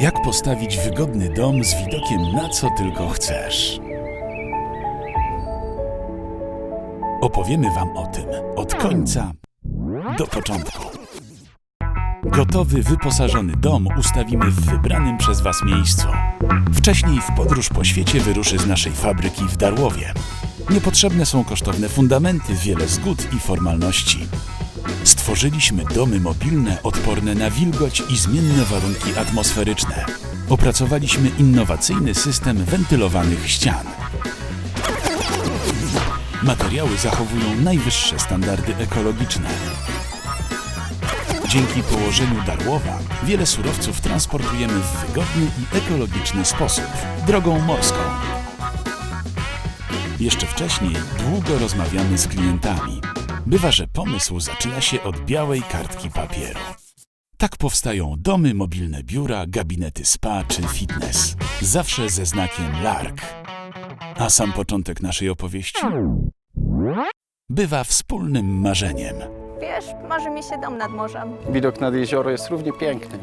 Jak postawić wygodny dom z widokiem na co tylko chcesz. Opowiemy Wam o tym od końca do początku. Gotowy, wyposażony dom ustawimy w wybranym przez Was miejscu. Wcześniej w podróż po świecie wyruszy z naszej fabryki w Darłowie. Niepotrzebne są kosztowne fundamenty, wiele zgód i formalności. Stworzyliśmy domy mobilne odporne na wilgoć i zmienne warunki atmosferyczne. Opracowaliśmy innowacyjny system wentylowanych ścian. Materiały zachowują najwyższe standardy ekologiczne. Dzięki położeniu Darłowa wiele surowców transportujemy w wygodny i ekologiczny sposób drogą morską. Jeszcze wcześniej długo rozmawiamy z klientami. Bywa, że pomysł zaczyna się od białej kartki papieru. Tak powstają domy, mobilne biura, gabinety spa czy fitness. Zawsze ze znakiem LARK. A sam początek naszej opowieści bywa wspólnym marzeniem. Wiesz, marzy mi się dom nad morzem. Widok nad jezioro jest równie piękny.